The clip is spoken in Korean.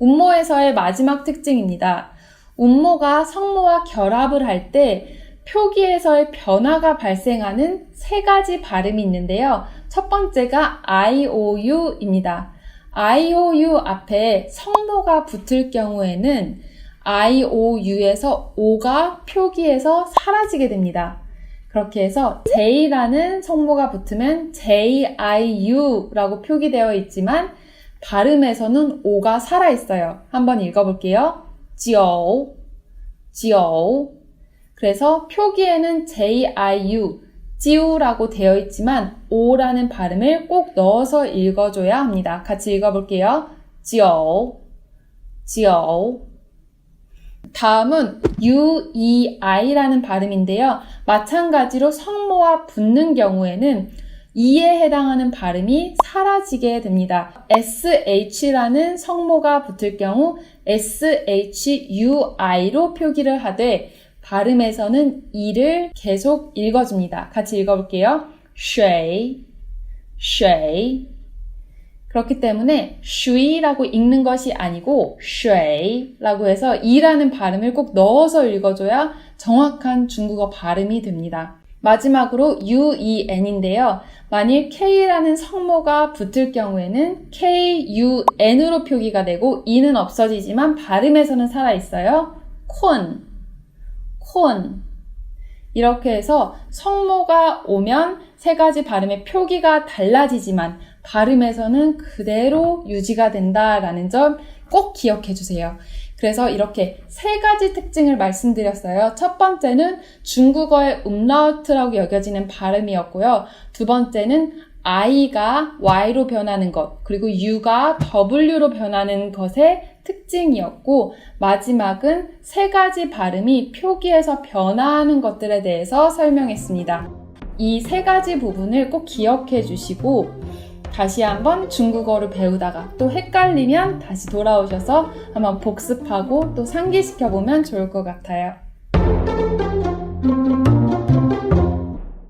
운모에서의 마지막 특징입니다. 운모가 성모와 결합을 할 때 표기에서의 변화가 발생하는 세 가지 발음이 있는데요. 첫 번째가 IOU입니다. IOU 앞에 성모가 붙을 경우에는 IOU에서 O가 표기에서 사라지게 됩니다. 그렇게 해서 J라는 성모가 붙으면 JIU라고 표기되어 있지만 발음에서는 O가 살아있어요. 한번 읽어볼게요. 지오, 지오. 그래서 표기에는 JIU, 지우라고 되어 있지만 O라는 발음을 꼭 넣어서 읽어줘야 합니다. 같이 읽어볼게요. 지오, 지오. 다음은 UEI라는 발음인데요. 마찬가지로 성모와 붙는 경우에는 이에 해당하는 발음이 사라지게 됩니다. SH라는 성모가 붙을 경우 SHUI로 표기를 하되 발음에서는 이를 계속 읽어줍니다. 같이 읽어볼게요. shui. 그렇기 때문에 쉬라고 읽는 것이 아니고 쉐이라고 해서 이라는 발음을 꼭 넣어서 읽어줘야 정확한 중국어 발음이 됩니다. 마지막으로 UEN인데요. 만일 K라는 성모가 붙을 경우에는 KUN으로 표기가 되고 E는 없어지지만 발음에서는 살아있어요. 콘, 콘. 이렇게 해서 성모가 오면 세 가지 발음의 표기가 달라지지만 발음에서는 그대로 유지가 된다라는 점 꼭 기억해 주세요. 그래서 이렇게 세 가지 특징을 말씀드렸어요. 첫 번째는 중국어의 음라우트라고 여겨지는 발음이었고요. 두 번째는 I가 Y로 변하는 것, 그리고 U가 W로 변하는 것의 특징이었고, 마지막은 세 가지 발음이 표기에서 변화하는 것들에 대해서 설명했습니다. 이 세 가지 부분을 꼭 기억해 주시고, 다시 한번 중국어를 배우다가 또 헷갈리면 다시 돌아오셔서 한번 복습하고 또 상기시켜 보면 좋을 것 같아요.